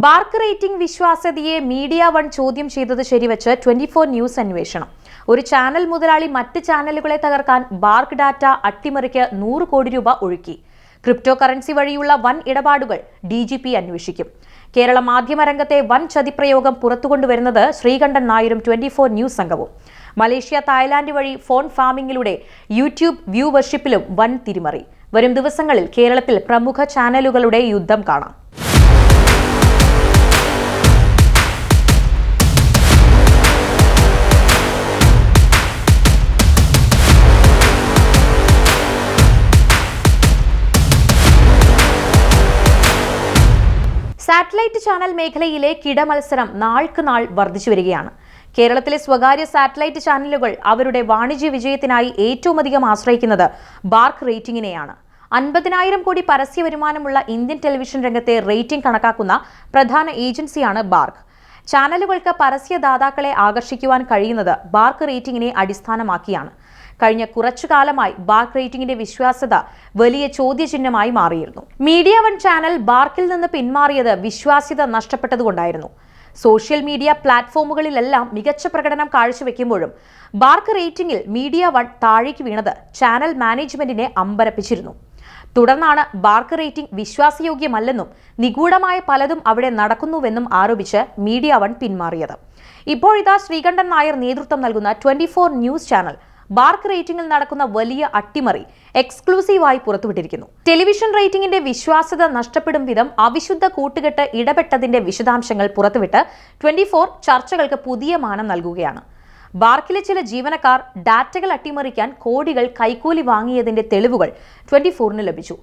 BARC rating വിശ്വാസ്യതയെ media one ചോദ്യം ചെയ്തത് ശരിവച്ച് ട്വന്റി ഫോർ ന്യൂസ് അന്വേഷണം. ഒരു ചാനൽ മുതലാളി മറ്റ് ചാനലുകളെ തകർക്കാൻ ബാർക്ക് ഡാറ്റ അട്ടിമറിക്ക് നൂറ് കോടി രൂപ ഒഴുക്കി. ക്രിപ്റ്റോ കറൻസി വഴിയുള്ള വൻ ഇടപാടുകൾ ഡി ജി പി അന്വേഷിക്കും. കേരള മാധ്യമരംഗത്തെ വൻ ചതിപ്രയോഗം പുറത്തുകൊണ്ടുവരുന്നത് ശ്രീകണ്ഠൻ നായരും ട്വന്റി ഫോർ ന്യൂസ് സംഘവും. മലേഷ്യ തായ്ലാന്റ് വഴി ഫോൺ ഫാമിംഗിലൂടെ യൂട്യൂബ് വ്യൂവർഷിപ്പിലും വൻ തിരിമറി. വരും ദിവസങ്ങളിൽ കേരളത്തിൽ പ്രമുഖ ചാനലുകളുടെ യുദ്ധം കാണാം. സാറ്റലൈറ്റ് ചാനൽ മേഖലയിലെ കിടമത്സരം നാൾക്ക് നാൾ വർദ്ധിച്ചു വരികയാണ്. കേരളത്തിലെ സ്വകാര്യ സാറ്റലൈറ്റ് ചാനലുകൾ അവരുടെ വാണിജ്യ വിജയത്തിനായി ഏറ്റവും അധികം ആശ്രയിക്കുന്നത് ബാർക്ക് റേറ്റിംഗിനെയാണ്. അൻപതിനായിരം കോടി പരസ്യ വരുമാനമുള്ള ഇന്ത്യൻ ടെലിവിഷൻ രംഗത്തെ റേറ്റിംഗ് കണക്കാക്കുന്ന പ്രധാന ഏജൻസിയാണ് ബാർക്ക്. ചാനലുകൾക്ക് പരസ്യദാതാക്കളെ ആകർഷിക്കുവാൻ കഴിയുന്നത് ബാർക്ക് റേറ്റിംഗിനെ അടിസ്ഥാനമാക്കിയാണ്. കഴിഞ്ഞ കുറച്ചു കാലമായി ബാർക്ക് റേറ്റിംഗിന്റെ വിശ്വാസ്യത വലിയ ചോദ്യചിഹ്നമായി മാറിയിരുന്നു. മീഡിയ വൺ ചാനൽ ബാർക്കിൽ നിന്ന് പിന്മാറിയത് വിശ്വാസ്യത നഷ്ടപ്പെട്ടതുകൊണ്ടായിരുന്നു. സോഷ്യൽ മീഡിയ പ്ലാറ്റ്ഫോമുകളിലെല്ലാം മികച്ച പ്രകടനം കാഴ്ചവെക്കുമ്പോഴും ബാർക്ക് റേറ്റിംഗിൽ മീഡിയ വൺ താഴേക്ക് വീണത് ചാനൽ മാനേജ്മെന്റിനെ അമ്പരപ്പിച്ചിരുന്നു. തുടർന്നാണ് ബാർക്ക് റേറ്റിംഗ് വിശ്വാസയോഗ്യമല്ലെന്നും നിഗൂഢമായ പലതും അവിടെ നടക്കുന്നുവെന്നും ആരോപിച്ച് മീഡിയ വൺ പിന്മാറിയത്. ഇപ്പോഴിതാ ശ്രീകണ്ഠൻ നായർ നേതൃത്വം നൽകുന്ന ട്വന്റി ന്യൂസ് ചാനൽ ബാർക്ക് റേറ്റിംഗിൽ നടക്കുന്ന വലിയ അട്ടിമറി എക്സ്ക്ലൂസീവായി പുറത്തുവിട്ടിരിക്കുന്നു. ടെലിവിഷൻ റേറ്റിംഗിന്റെ വിശ്വാസ്യത നഷ്ടപ്പെടും വിധം അവിശുദ്ധ കൂട്ടുകെട്ട് ഇടപെട്ടതിന്റെ വിശദാംശങ്ങൾ പുറത്തുവിട്ട് ട്വന്റി ചർച്ചകൾക്ക് പുതിയ മാനം നൽകുകയാണ്. ബാർക്കിലെ ചില ജീവനക്കാർ ഡാറ്റകൾ അട്ടിമറിക്കാൻ കോടികൾ കൈക്കൂലി വാങ്ങിയതിന്റെ തെളിവുകൾ ട്വന്റി ഫോറിന് ലഭിച്ചു.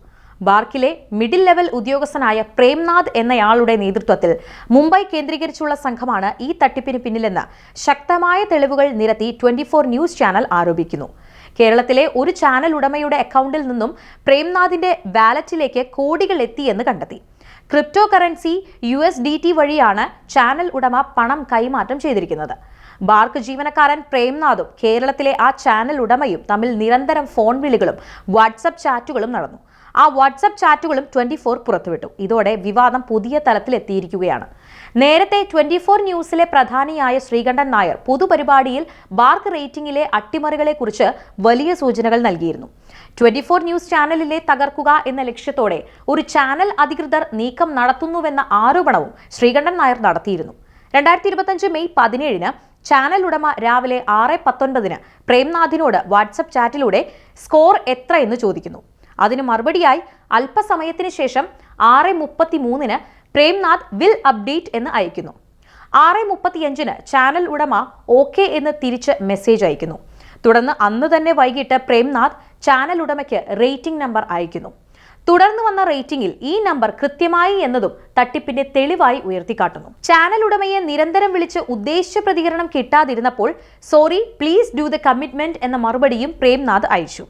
ബാർക്കിലെ മിഡിൽ ലെവൽ ഉദ്യോഗസ്ഥനായ പ്രേംനാഥ് എന്നയാളുടെ നേതൃത്വത്തിൽ മുംബൈ കേന്ദ്രീകരിച്ചുള്ള സംഘമാണ് ഈ തട്ടിപ്പിന് പിന്നിലെന്ന് ശക്തമായ തെളിവുകൾ നിരത്തി ട്വന്റി ന്യൂസ് ചാനൽ ആരോപിക്കുന്നു. കേരളത്തിലെ ഒരു ചാനൽ ഉടമയുടെ അക്കൗണ്ടിൽ നിന്നും പ്രേംനാഥിന്റെ വാലറ്റിലേക്ക് കോടികൾ എത്തിയെന്ന് കണ്ടെത്തി. Crypto currency U S D T വഴിയാണ് ചാനൽ ഉടമ പണം കൈമാറ്റം ചെയ്തിരിക്കുന്നത്. ബാർക്ക് ജീവനക്കാരൻ പ്രേംനാഥും കേരളത്തിലെ ആ ചാനൽ ഉടമയും തമ്മിൽ നിരന്തരം ഫോൺ വിളികളും വാട്സപ്പ് ചാറ്റുകളും നടന്നു. ആ വാട്സപ്പ് ചാറ്റുകളും ട്വന്റി ഫോർ പുറത്തുവിട്ടു. ഇതോടെ വിവാദം പുതിയ തലത്തിലെത്തിയിരിക്കുകയാണ്. നേരത്തെ ട്വന്റി ഫോർ ന്യൂസിലെ പ്രധാനിയായ ശ്രീകണ്ഠൻ നായർ പൊതുപരിപാടിയിൽ ബാർക്ക് റേറ്റിംഗിലെ അട്ടിമറികളെക്കുറിച്ച് വലിയ സൂചനകൾ നൽകിയിരുന്നു. ട്വന്റി ഫോർ ന്യൂസ് ചാനലിലെ തകർക്കുക എന്ന ലക്ഷ്യത്തോടെ ഒരു ചാനൽ അധികൃതർ നീക്കം നടത്തുന്നുവെന്ന ആരോപണവും ശ്രീകണ്ഠൻ നായർ നടത്തിയിരുന്നു. രണ്ടായിരത്തി ഇരുപത്തഞ്ച് മെയ് പതിനേഴിന് ചാനൽ ഉടമ രാവിലെ ആറ് പത്തൊൻപതിന് പ്രേംനാഥിനോട് വാട്സപ്പ് ചാറ്റിലൂടെ സ്കോർ എത്ര എന്ന് ചോദിക്കുന്നു. അതിന് മറുപടിയായി അല്പസമയത്തിന് ശേഷം ആറ് മുപ്പത്തി മൂന്നിന് പ്രേംനാഥ് വിൽ അപ്ഡേറ്റ് എന്ന് അയക്കുന്നു. ആറ് മുപ്പത്തിയഞ്ചിന് ചാനൽ ഉടമ ഓക്കെ എന്ന് തിരിച്ച് മെസ്സേജ് അയക്കുന്നു. തുടർന്ന് അന്ന് തന്നെ വൈകിട്ട് പ്രേംനാഥ് ചാനൽ ഉടമയ്ക്ക് റേറ്റിംഗ് നമ്പർ അയക്കുന്നു. തുടർന്ന് വന്ന റേറ്റിംഗിൽ ഈ നമ്പർ കൃത്യമായി എന്നതും തട്ടിപ്പിന്റെ തെളിവായി ഉയർത്തിക്കാട്ടുന്നു. ചാനൽ ഉടമയെ നിരന്തരം വിളിച്ച് ഉദ്ദേശിച്ച പ്രതികരണം കിട്ടാതിരുന്നപ്പോൾ sorry please do the commitment എന്ന മറുപടിയും പ്രേംനാഥ് അയച്ചു.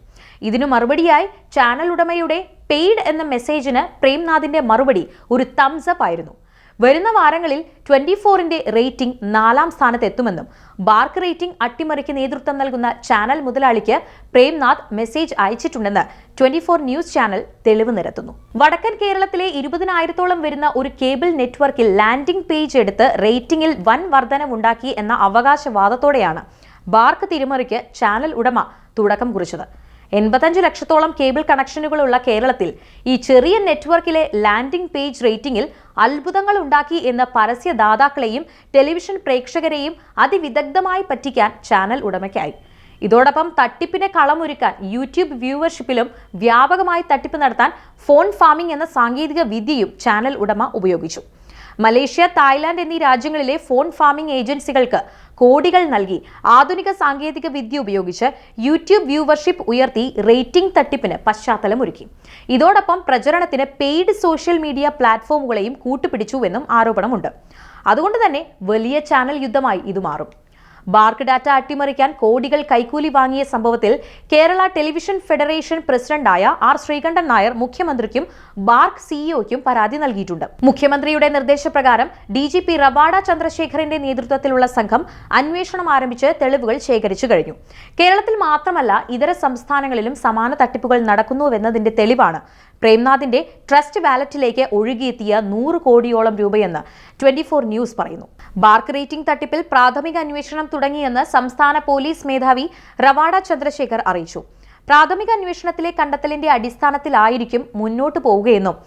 ഇതിനു മറുപടിയായി ചാനൽ ഉടമയുടെ പെയ്ഡ് എന്ന മെസ്സേജിന് പ്രേംനാഥിന്റെ മറുപടി ഒരു തംസ് അപ്പ് ആയിരുന്നു. വരുന്ന വാരങ്ങളിൽ ട്വന്റി ഫോറിന്റെ റേറ്റിംഗ് നാലാം സ്ഥാനത്തെത്തുമെന്നും ബാർക്ക് റേറ്റിംഗ് അട്ടിമറിക്ക് നേതൃത്വം നൽകുന്ന ചാനൽ മുതലാളിക്ക് പ്രേംനാഥ് മെസ്സേജ് അയച്ചിട്ടുണ്ടെന്ന് ട്വന്റി ഫോർ ന്യൂസ് ചാനൽ തെളിവ് നിരത്തുന്നു. വടക്കൻ കേരളത്തിലെ ഇരുപതിനായിരത്തോളം വരുന്ന ഒരു കേബിൾ നെറ്റ്വർക്കിൽ ലാൻഡിംഗ് പേജ് എടുത്ത് റേറ്റിംഗിൽ വൻ വർധനവുണ്ടാക്കി എന്ന അവകാശവാദത്തോടെയാണ് ബാർക്ക് തിരിമറിക്ക് ചാനൽ ഉടമ തുടക്കം കുറിച്ചത്. എൺപത്തഞ്ച് ലക്ഷത്തോളം കേബിൾ കണക്ഷനുകളുള്ള കേരളത്തിൽ ഈ ചെറിയ നെറ്റ്വർക്കിലെ ലാൻഡിംഗ് പേജ് റേറ്റിംഗിൽ അത്ഭുതങ്ങൾ ഉണ്ടാക്കി എന്ന് പരസ്യദാതാക്കളെയും ടെലിവിഷൻ പ്രേക്ഷകരെയും അതിവിദഗ്ധമായി പറ്റിക്കാൻ ചാനൽ ഉടമയ്ക്കായി. ഇതോടൊപ്പം തട്ടിപ്പിനെ കളമൊരുക്കാൻ യൂട്യൂബ് വ്യൂവർഷിപ്പിലും വ്യാപകമായി തട്ടിപ്പ് നടത്താൻ ഫോൺ ഫാമിംഗ് എന്ന സാങ്കേതിക വിദ്യയും ചാനൽ ഉടമ ഉപയോഗിച്ചു. മലേഷ്യ തായ്ലാന്റ് എന്നീ രാജ്യങ്ങളിലെ ഫോൺ ഫാമിംഗ് ഏജൻസികൾക്ക് കോടികൾ നൽകി. ആധുനിക സാങ്കേതിക വിദ്യ ഉപയോഗിച്ച് യൂട്യൂബ് വ്യൂവർഷിപ്പ് ഉയർത്തി റേറ്റിംഗ് തട്ടിപ്പിന് പശ്ചാത്തലമൊരുക്കി. ഇതോടൊപ്പം പ്രചരണത്തിന് പെയ്ഡ് സോഷ്യൽ മീഡിയ പ്ലാറ്റ്ഫോമുകളെയും കൂട്ടുപിടിച്ചുവെന്നും ആരോപണമുണ്ട്. അതുകൊണ്ട് തന്നെ വലിയ ചാനൽ യുദ്ധമായി ഇത് മാറും ബാർക്ക് ഡാറ്റ അട്ടിമറിക്കാൻ കോടികൾ കൈക്കൂലി വാങ്ങിയ സംഭവത്തിൽ കേരള ടെലിവിഷൻ ഫെഡറേഷൻ പ്രസിഡന്റായ ആർ ശ്രീകണ്ഠൻ നായർ മുഖ്യമന്ത്രിക്കും ബാർക്ക് സിഇഒയ്ക്കും പരാതി നൽകിയിട്ടുണ്ട്. മുഖ്യമന്ത്രിയുടെ നിർദ്ദേശപ്രകാരം ഡി ജി പി റബാഡ ചന്ദ്രശേഖറിന്റെ നേതൃത്വത്തിലുള്ള സംഘം അന്വേഷണം ആരംഭിച്ച് തെളിവുകൾ ശേഖരിച്ചു കഴിഞ്ഞു. കേരളത്തിൽ മാത്രമല്ല ഇതര സംസ്ഥാനങ്ങളിലും സമാന തട്ടിപ്പുകൾ നടക്കുന്നുവെന്നതിന്റെ തെളിവാണ് പ്രേംനാഥിന്റെ ട്രസ്റ്റ് വാലറ്റിലേക്ക് ഒഴുകിയെത്തിയ നൂറ് കോടിയോളം രൂപയെന്ന് ട്വന്റി ഫോർ ന്യൂസ് പറയുന്നു. ബാർക്ക് റേറ്റിംഗ് തട്ടിപ്പിൽ പ്രാഥമിക അന്വേഷണം തുടങ്ങിയെന്ന് സംസ്ഥാന പോലീസ് മേധാവി റവാഡ ചന്ദ്രശേഖർ അറിയിച്ചു. പ്രാഥമിക അന്വേഷണത്തിലെ കണ്ടെത്തലിന്റെ അടിസ്ഥാനത്തിലായിരിക്കും മുന്നോട്ടു പോവുകയെന്നും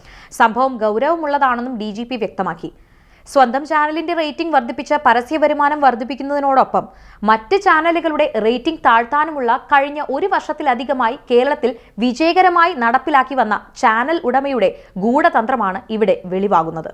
സംഭവം ഗൗരവമുള്ളതാണെന്നും ഡി വ്യക്തമാക്കി. സ്വന്തം ചാനലിന്റെ റേറ്റിംഗ് വർദ്ധിപ്പിച്ച പരസ്യ വരുമാനം വർദ്ധിപ്പിക്കുന്നതിനോടൊപ്പം മറ്റ് ചാനലുകളുടെ റേറ്റിംഗ് താഴ്ത്താനുമുള്ള കഴിഞ്ഞ ഒരു വർഷത്തിലധികമായി കേരളത്തിൽ വിജയകരമായി നടപ്പിലാക്കി വന്ന ചാനൽ ഉടമയുടെ ഗൂഢതന്ത്രമാണ് ഇവിടെ വെളിവാകുന്നത്.